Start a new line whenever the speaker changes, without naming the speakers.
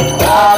Rama